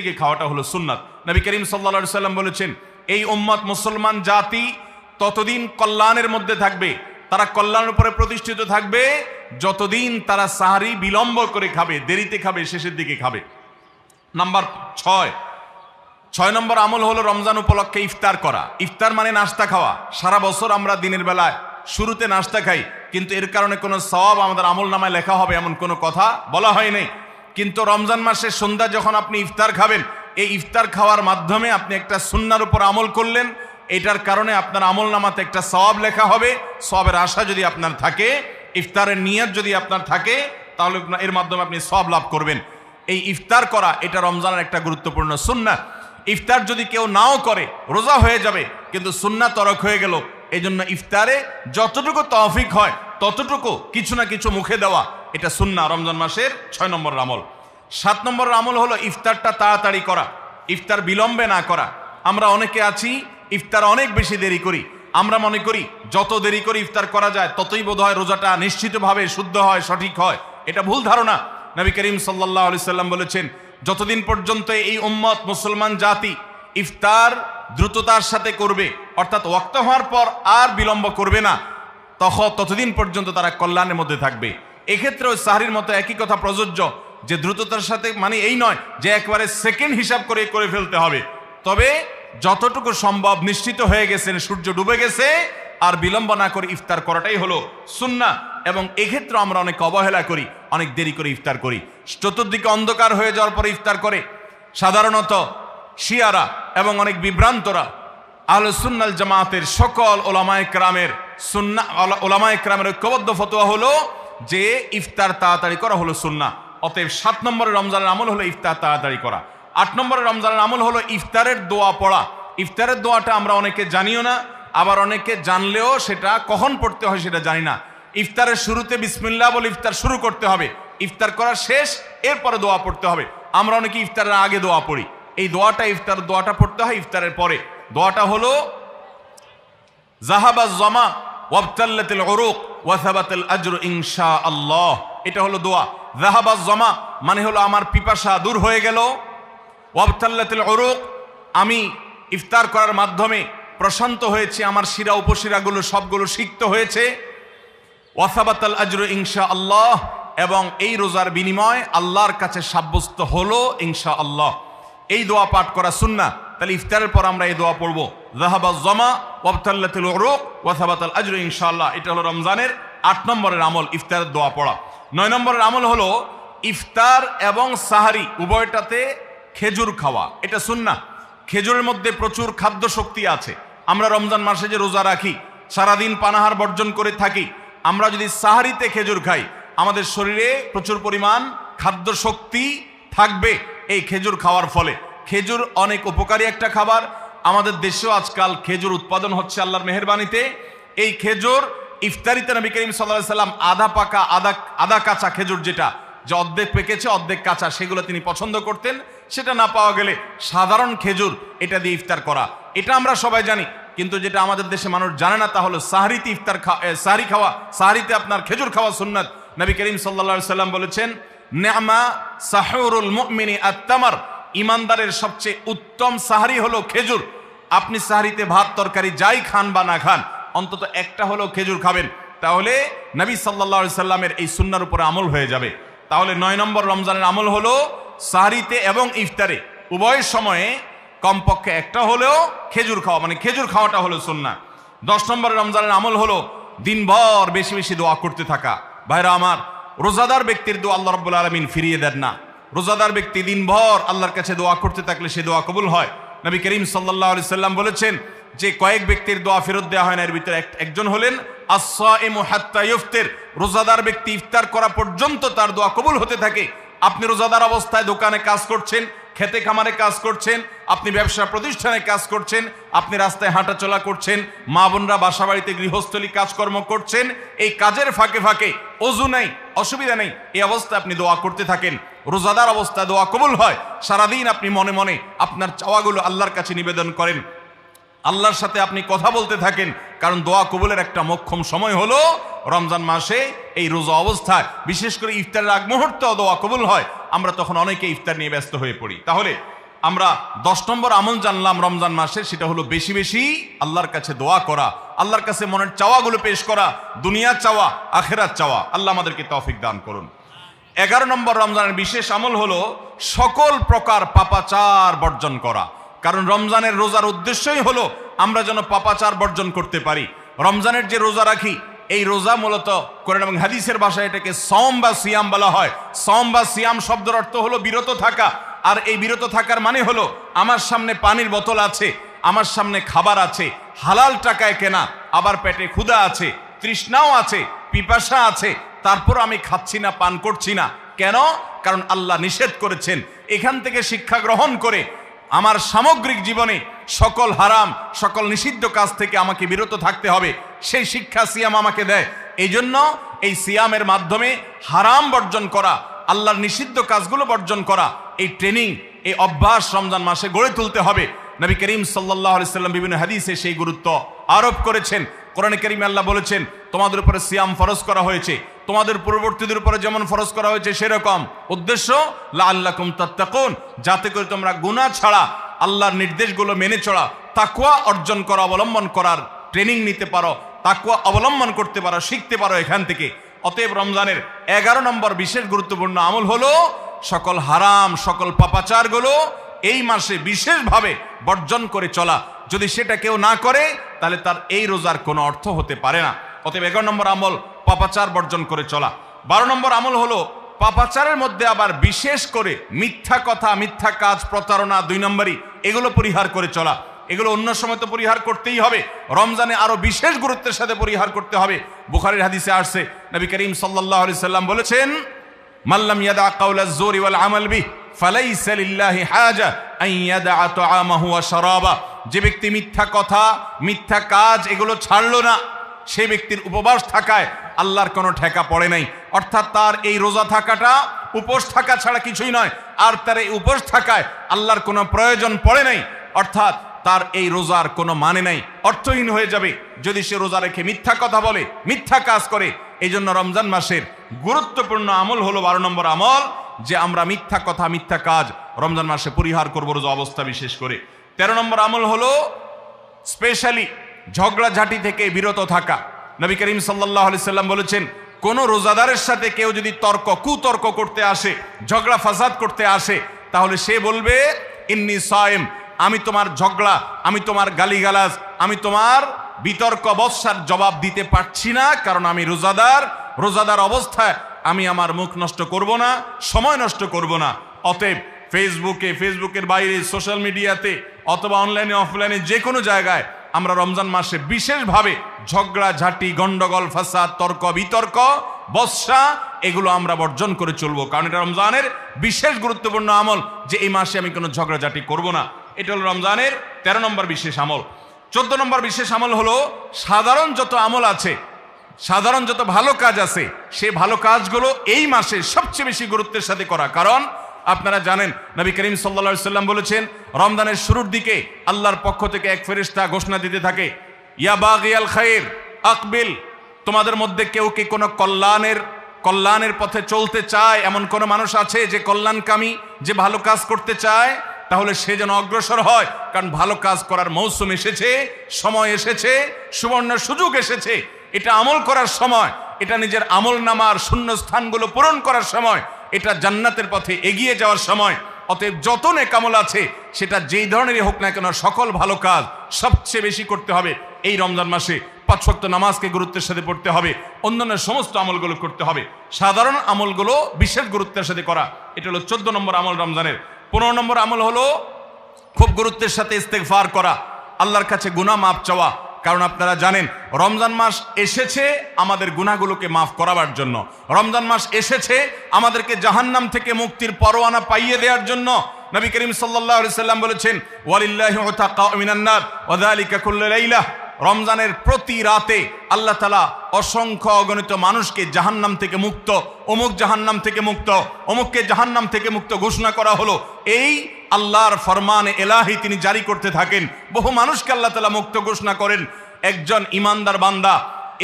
থেকে খাওয়াটা হলো সুন্নাত। নবী করিম সাল্লা সাল্লাম বলেছেন, এই উম্মত মুসলমান জাতি ততদিন কল্যাণের মধ্যে থাকবে। তারা কল্যাণের উপরে প্রতিষ্ঠিত থাকবে। যতদিন তারা সাহারি বিলম্ব করে খাবে, দেরিতে খাবে, শেষের দিকে খাবে। নাম্বার ছয়। ছয় নম্বর আমল হলো রমজান উপলক্ষে ইফতার করা। ইফতার মানে নাস্তা খাওয়া। সারা বছর আমরা দিনের বেলায় শুরুতে নাস্তা খাই, কিন্তু এর কারণে কোনো সওয়াব আমাদের আমল নামায় লেখা হবে এমন কোনো কথা বলা হয়নি কিন্তু রমজান মাসের সন্ধ্যা যখন আপনি ইফতার খাবেন, এই ইফতার খাওয়ার মাধ্যমে আপনি একটা সুন্নার উপর আমল করলেন, এটার কারণে আপনার আমল নামাতে একটা সব লেখা হবে সবের আশা যদি আপনার থাকে, ইফতারের নিয়ত যদি আপনার থাকে, তাহলে এর মাধ্যমে আপনি সব লাভ করবেন। এই ইফতার করা, এটা রমজানের একটা গুরুত্বপূর্ণ সুন্না ইফতার যদি কেউ নাও করে, রোজা হয়ে যাবে, কিন্তু সুন্না তরক হয়ে গেল এই জন্য ইফতারে যতটুকু তৌফিক হয়, ততটুকু কিছু না কিছু মুখে দেওয়া। এটা সুন্না রমজান মাসের ছয় নম্বর আমল। সাত নম্বর আমল হলো ইফতারটা তাড়াতাড়ি করা। ইফতার বিলম্বে না করা। আমরা অনেকে আছি, ইফতার অনেক বেশি দেরি করি। আমরা মনে করি, যত দেরি করে ইফতার করা যায়, ততই বোধ হয় রোজাটা নিশ্চিতভাবে শুদ্ধ হয়, সঠিক হয়। এটা ভুল ধারণা। নবী করিম সাল্লাহ আলি সাল্লাম বলেছেন, যতদিন পর্যন্ত এই উম্মত মুসলমান জাতি ইফতার দ্রুততার সাথে করবে, অর্থাৎ ওয়াক্ত হওয়ার পর আর বিলম্ব করবে না তখন ততদিন পর্যন্ত তারা কল্যাণের মধ্যে থাকবে। এক্ষেত্রেও সাহারির মতো একই কথা প্রযোজ্য, যে দ্রুততার সাথে মানে এই নয় যে একবারে সেকেন্ড হিসাব করে করে ফেলতে হবে। তবে যতটুকু সম্ভব নিশ্চিত হয়ে গেছেন, সূর্য ডুবে গেছে, আর বিলম্ব না করে ইফতার করাটাই হলো সুন্না। এবং এক্ষেত্রে আমরা অনেক অবহেলা করি, অনেক দেরি করে ইফতার করি। চতুর্দিকে অন্ধকার হয়ে যাওয়ার পরে ইফতার করে। সাধারণত শিয়ারা এবং অনেক বিভ্রান্তরা আল সুন্নাল জামাতের সকল ওলামায় ক্রামের সুন্না ওলামায় ক্রামের ঐক্যবদ্ধ ফতোয়া হলো যে ইফতার তাড়াতাড়ি করা হলো সুন্না। অতএব সাত নম্বরের রমজানের আমল হলো ইফতার তাড়াতাড়ি করা। আট নম্বরের রমজানের আমল হলো ইফতারের দোয়া পড়া। ইফতারের দোয়াটা আমরা অনেকে জানিও না, আবার অনেকে জানলেও সেটা কখন পড়তে হয় সেটা জানি না। ইফতারের শুরুতে বিসমিল্লা বলে ইফতার শুরু করতে হবে। ইফতার করার শেষ, এরপরে দোয়া পড়তে হবে। আমরা অনেকে ইফতারের আগে দোয়া পড়ি। এই দোয়াটা, ইফতার দোয়াটা পড়তে হয় ইফতারের পরে। দোয়াটা হলো, জাহাবা জমা ওয়াবতাল্লাতিল উরুক ওয়াসাবাতিল আজরু ইনশা আল্লাহ এটা হলো দোয়া। জাহাবা জমা মানে হলো আমার পিপাসা দূর হয়ে গেল। ওয়াবতাল্লাতিল উরুক, আমি ইফতার করার মাধ্যমে প্রশান্ত হয়েছে, আমার শিরা উপশিরাগুলো সবগুলো সিক্ত হয়েছে। ওয়াসাবাতাল আজরু ইনশা আল্লাহ এবং এই রোজার বিনিময় আল্লাহর কাছে সাব্যস্ত হলো ইনশা আল্লাহ এই দোয়া পাঠ করা সুন্না তাহলে ইফতারের পর আমরা এই দোয়া পড়ব। জাহাবা জমা ওয়াবতাল্লাতুল উরুক ওয়াসাবাতাল আজরু ইনশাআল্লাহ এটা হলো রমজানের আট নম্বরের আমল, ইফতারের দোয়া পড়া। নয় নম্বরের আমল হলো ইফতার এবং সাহারি, উভয়টাতে খেজুর খাওয়া। এটা সুন্না খেজুরের মধ্যে প্রচুর খাদ্য শক্তি আছে। আমরা রমজান মাসে যে রোজা রাখি, সারাদিন পানাহার বর্জন করে থাকি, আমরা যদি সাহারিতে খেজুর খাই, আমাদের শরীরে প্রচুর পরিমাণ খাদ্য শক্তি থাকবে এই খেজুর খাওয়ার ফলে। খেজুর অনেক উপকারী একটা খাবার আমাদের দেশেও আজকাল খেজুর উৎপাদন হচ্ছে আল্লাহর মেহরবানিতে। এই খেজুর ইফতারিতে নবী করিম সাল্লাহ সাল্লাম আধা পাকা আধা আধা কাঁচা খেজুর যেটা, যে অর্ধেক পেকেছে, অর্ধেক কাঁচা, সেগুলো তিনি পছন্দ করতেন। সেটা না পাওয়া গেলে সাধারণ খেজুর, এটা দিয়ে ইফতার করা। এটা আমরা সবাই জানি, কিন্তু যেটা আমাদের দেশে মানুষ জানে না, তা হলো সাহারিতে ইফতার সাহারি খাওয়া, সাহারিতে আপনার খেজুর খাওয়া সুন্নাত। নবী করিম সাল্লা সাল্লাম বলেছেন নেমা সাহরুল মুমিনী আত্মামার ইমানদারের সবচেয়ে উত্তম সাহারি হলো খেজুর। আপনি সাহারিতে ভাত, তরকারি যাই খান বা না খান, অন্তত একটা হলো খেজুর খাবেন। তাহলে নবী সাল্লা সাল্লামের এই সুন্নার উপরে আমল হয়ে যাবে। তাহলে নয় নম্বর রমজানের আমল হলো সাহারিতে এবং ইফতারে। উভয় সময়ে কমপক্ষে একটা হলেও খেজুর খাওয়া মানে খেজুর খাওয়াটা হলো সুন্না দশ নম্বর রমজানের আমল হলো দিনভর বেশি বেশি দোয়া করতে থাকা। ভাইরা আমার, রোজাদার ব্যক্তির দোয়া আল্লাহ রব্বুল আলমিন ফিরিয়ে দেন না। রোজাদার ব্যক্তি দিনভর আল্লাহর কাছে দোয়া করতে থাকলে সে দোয়া কবুল হয়। নবী করিম সাল্লাহ আলি সাল্লাম বলেছেন যে কয়েক ব্যক্তির দোয়া ফেরত দেওয়া হয় না, এর ভিতরে একজন হলেন ইফতের। রোজাদার ব্যক্তি ইফতার করা পর্যন্ত তার দোয়া কবুল হতে থাকে। আপনি রোজাদার অবস্থায় দোকানে কাজ করছেন, খেতে খামারে কাজ করছেন, আপনি ব্যবসা প্রতিষ্ঠানে কাজ করছেন, আপনি রাস্তায় হাঁটাচলা করছেন, মা বোনরা বাসা বাড়িতে গৃহস্থলী কাজকর্ম করছেন, এই কাজের ফাঁকে ফাঁকে অজু নেই, অসুবিধা নেই, এই অবস্থায় আপনি দোয়া করতে থাকেন। রোজাদার অবস্থায় দোয়া কবুল হয়। সারাদিন আপনি মনে মনে আপনার চাওয়াগুলো আল্লাহর কাছে নিবেদন করেন। আল্লাহর সাথে আপনি কথা বলতে থাকেন, কারণ দোয়া কবুলের একটা মক্ষম সময় হলো রমজান মাসে এই রোজা অবস্থায়। বিশেষ করে ইফতারের আগ মুহূর্তে দোয়া কবুল হয়। আমরা তখন অনেকে ইফতার নিয়ে ব্যস্ত হয়ে পড়ি। তাহলে আমরা দশ নম্বর আমল জানলাম রমজান মাসে সেটা হলো বেশি বেশি আল্লাহর কাছে দোয়া করা, আল্লাহর কাছে মনের চাওয়াগুলো পেশ করা, দুনিয়ার চাওয়া আখেরাত চাওয়া। আল্লাহ আমাদেরকে তৌফিক দান করুন। এগারো নম্বর রমজানের বিশেষ আমল হলো সকল প্রকার পাপাচার বর্জন করা। কারণ রমজানের রোজার উদ্দেশ্যই হলো আমরা যেন পাপাচার বর্জন করতে পারি। রমজানের যে রোজা রাখি, এই রোজা মূলত কোরআন এবং হাদিসের ভাষায় এটাকে সম বা সিয়াম বলা হয়। সম বা সিয়াম শব্দের অর্থ হলো বিরত থাকা। আর এই বিরত থাকার মানে হলো আমার সামনে পানির বোতল আছে, আমার সামনে খাবার আছে, হালাল টাকায় কেনা, আবার পেটে ক্ষুধা আছে, তৃষ্ণাও আছে, পিপাসা আছে তারপর আমি খাচ্ছি না, পান করছি না। কেন? কারণ আল্লাহ নিষেধ করেছেন। এখান থেকে শিক্ষা গ্রহণ করে আমার সামগ্রিক জীবনে সকল হারাম, সকল নিষিদ্ধ কাজ থেকে আমাকে বিরত থাকতে হবে। সেই শিক্ষা সিয়াম আমাকে দেয়। এই জন্য এই সিয়ামের মাধ্যমে হারাম বর্জন করা, আল্লাহর নিষিদ্ধ কাজগুলো বর্জন করা, এই ট্রেনিং, এই অভ্যাস রমজান মাসে গড়ে তুলতে হবে। নবী করিম সাল্লাহ সাল্লাম বিভিন্ন হাদিসে সেই গুরুত্ব আরোপ করেছেন। কোরআন করিম আল্লাহ বলেছেন, তোমাদের উপরে সিয়াম ফরজ করা হয়েছে। তোমাদের পূর্ববর্তীদের উপরে যেমন ফরজ করা হয়েছে সেরকম। উদ্দেশ্য লা আল্লাহ তাত্তাকুন, যাতে করে তোমরা গুনাহ ছাড়া, আল্লাহর নির্দেশগুলো মেনে চলা তাকুয়া অর্জন করা, অবলম্বন করার ট্রেনিং নিতে পারো তাকুয়া অবলম্বন করতে পারো, শিখতে পারো এখান থেকে। অতএব রমজানের এগারো নম্বর বিশেষ গুরুত্বপূর্ণ আমল হলো, সকল হারাম, সকল পাপাচারগুলো এই মাসে বিশেষভাবে বর্জন করে চলা। যদি সেটা কেউ না করে, তাহলে তার এই রোজার কোনো অর্থ হতে পারে না। অতএব এগারো নম্বর আমল পাপাচার বর্জন করে চলা। বারো নম্বর আমল হলো, পাপাচারের মধ্যে আবার বিশেষ করে মিথ্যা কথা, মিথ্যা কাজ, প্রতারণা দুই নম্বরই, এগুলো পরিহার করে চলা। এগুলো অন্য সময় তো পরিহার করতেই হবে। রমজানে আরও বিশেষ গুরুত্বের সাথে পরিহার করতে হবে। বুখারির হাদিসে আসছে, নবী করিম আলাইহি সাল্লাম বলেছেন মাল্লাম ইয়াদা কাউলা জোরি ওয়াল আমাল বিহ, ফালাইসা লিল্লাহি হাজা, আন ইয়াদা যে ব্যক্তি মিথ্যা কথা, মিথ্যা কাজ, এগুলো ছাড়লো না। সে ব্যক্তির উপবাস থাকায় আল্লাহর কোনো ঠেকা পড়ে নাই। অর্থাৎ তার এই রোজা থাকাটা উপোস থাকা ছাড়া কিছুই নয়। আর তার এই উপোস থাকায় আল্লাহর কোনো প্রয়োজন পড়ে নাই। অর্থাৎ তার এই রোজার কোনো মানে নাই। অর্থহীন হয়ে যাবে যদি সে রোজা রেখে মিথ্যা কথা বলে, মিথ্যা কাজ করে। এই জন্য রমজান মাসের গুরুত্বপূর্ণ আমল হলো বারো নম্বর আমল, যে আমরা মিথ্যা কথা, মিথ্যা কাজ রমজান মাসে পরিহার করব রোজা অবস্থা বিশেষ করে। তেরো নম্বর আমল হলো স্পেশালি ঝগড়াঝাটি থেকে বিরত থাকা। নবী করিম সাল্লাহ সাল্লাম বলেছেন, কোন রোজাদারের সাথে কেউ যদি তর্ক, কুতর্ক করতে আসে, ঝগড়া ফাসাদ করতে আসে, তাহলে সে বলবে, ইন্নি সায়েম, আমি তোমার ঝগড়া, আমি তোমার গালিগালাজ, আমি তোমার বিতর্ক বৎসার জবাব দিতে পারছি না, কারণ আমি রোজাদার রোজাদার অবস্থায় আমি আমার মুখ নষ্ট করব না, সময় নষ্ট করব না। অতএব ফেসবুকে ফেসবুকের বাইরে সোশ্যাল মিডিয়াতে অথবা অনলাইনে অফলাইনে যে কোনো জায়গায় আমরা রমজান মাসে বিশেষভাবে ঝগড়া, ঝাঁটি, গন্ডগোল, ফাসাদ, তর্ক, বিতর্ক বর্ষা এগুলো আমরা বর্জন করে চলবো। কারণ এটা রমজানের বিশেষ গুরুত্বপূর্ণ আমল যে এই মাসে আমি কোনো ঝগড়াঝাটি করব না। এটা হলো রমজানের তেরো নম্বর বিশেষ আমল। চোদ্দ নম্বর বিশেষ আমল হলো সাধারণ যত আমল আছে, সাধারণ যত ভালো কাজ আছে, সে ভালো কাজগুলো এই মাসে সবচেয়ে বেশি গুরুত্বের সাথে করা। কারণ আপনারা জানেন, নবী করিম সাল্লা সাল্লাম বলেছেন, রমজানের শুরুর দিকে আল্লাহর পক্ষ থেকে এক ফেরিস্তা ঘোষণা দিতে থাকে, ইয়া বাগিয়াল খায়ের আকবিল, তোমাদের মধ্যে কেউ কি কোনো কল্যাণের কল্যাণের পথে চলতে চায়? এমন কোনো মানুষ আছে যে কল্যাণকামী, যে ভালো কাজ করতে চায়? তাহলে সে যেন অগ্রসর হয়, কারণ ভালো কাজ করার মৌসুম এসেছে, সময় এসেছে, সুবর্ণ সুযোগ এসেছে। এটা আমল করার সময়, এটা নিজের আমল নামার শূন্য স্থানগুলো পূরণ করার সময় এটা জান্নাতের পথে এগিয়ে যাওয়ার সময়। অতএব যত নেকামল আছে, সেটা যেই ধরনেরই হোক না কেন সকল ভালো কাজ সবচেয়ে বেশি করতে হবে। এই রমজান মাসে পাঁচ শক্ত নামাজকে গুরুত্বের সাথে পড়তে হবে, অন্যান্য সমস্ত আমলগুলো করতে হবে। সাধারণ আমলগুলো বিশেষ গুরুত্বের সাথে করা, এটা হলো চোদ্দ নম্বর আমল রমজানের। পনেরো নম্বর আমল হলো খুব গুরুত্বের সাথে ইস্তেকফার করা, আল্লাহর কাছে গুনাহ মাপ চাওয়া কারণ আপনারা জানেন, রমজান মাস এসেছে আমাদের গুনাহগুলোকে মাফ করাবার জন্য। রমজান মাস এসেছে আমাদেরকে জাহান্নাম থেকে মুক্তির পরোয়ানা পাইয়ে দেওয়ার জন্য। নবী করিম সাল্লাম বলেছেন রমজানের প্রতি রাতে আল্লাহ তালা অসংখ্য অগণিত মানুষকে জাহান্নাম থেকে মুক্ত, অমুক জাহান্নাম থেকে মুক্ত, অমুককে জাহান্নাম থেকে মুক্ত ঘোষণা করা হলো। এই আল্লাহর ফরমানে এলাহি তিনি জারি করতে থাকেন। বহু মানুষকে আল্লাহ তালা মুক্ত ঘোষণা করেন, একজন ইমানদার বান্দা,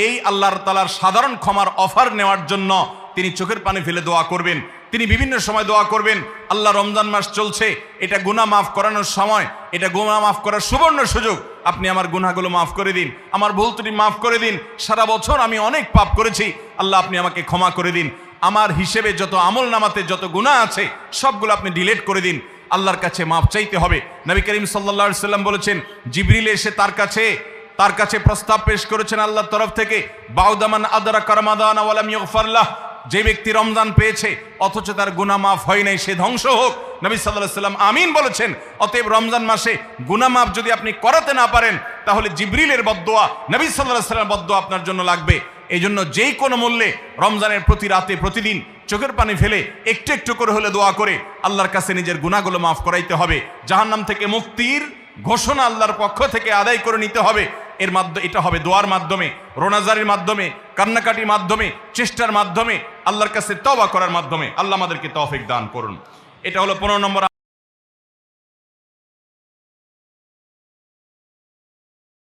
এই আল্লাহর তালার সাধারণ ক্ষমার অফার নেওয়ার জন্য তিনি চোখের পানি ফেলে দোয়া করবেন। তিনি বিভিন্ন সময় দোয়া করবেন, আল্লাহ রমজান মাস চলছে, এটা গুনাহ মাফ করানোর সময়, এটা গুণা মাফ করার সুবর্ণ সুযোগ, আপনি আমার গুনাহগুলো মাফ করে দিন, আমার ভুল ত্রুটি মাফ করে দিন, সারা বছর আমি অনেক পাপ করেছি, আল্লাহ আপনি আমাকে ক্ষমা করে দিন। আমার হিসেবে যত আমল নামাতে যত গুনাহ আছে, সবগুলো আপনি ডিলেট করে দিন। আল্লাহর কাছে মাপ চাইতে হবে। নবী করিম সাল্লা সাল্লাম বলেছেন, জিবরিল এসে তার কাছে তার কাছে প্রস্তাব পেশ করেছেন আল্লাহর তরফ থেকে, বাউদামান আদরা করমাদান যে ব্যক্তি রমজান পেয়েছে, অথচ তার গুনাহ মাফ হয় নাই, সে ধ্বংস হোক। নবী সাল্লাহ সাল্লাম আমিন বলেছেন, অতএব রমজান মাসে গুনাহ মাফ যদি আপনি করাতে না পারেন, তাহলে জিবরিলের বদদোয়া, নবী সাল্লাহ সাল্লাম বদদোয়া আপনার জন্য লাগবে। এই জন্য যেই কোনো মূল্যে রমজানের প্রতি রাতে, প্রতিদিন চোখের পানি ফেলে একটু একটু করে হলে দোয়া করে, আল্লাহর কাছে নিজের গুণাগুলো মাফ করাইতে হবে। জাহান্নাম থেকে মুক্তির ঘোষণা আল্লাহর পক্ষ থেকে আদায় করে নিতে হবে। এর মাধ্যমে, এটা হবে দোয়ার মাধ্যমে, রোনাজারির মাধ্যমে, কান্নাকাটির মাধ্যমে, চেষ্টার মাধ্যমে, আল্লাহর কাছে তবা করার মাধ্যমে। আল্লাহ আমাদেরকে তফিক দান করুন। এটা হলো পনেরো নম্বর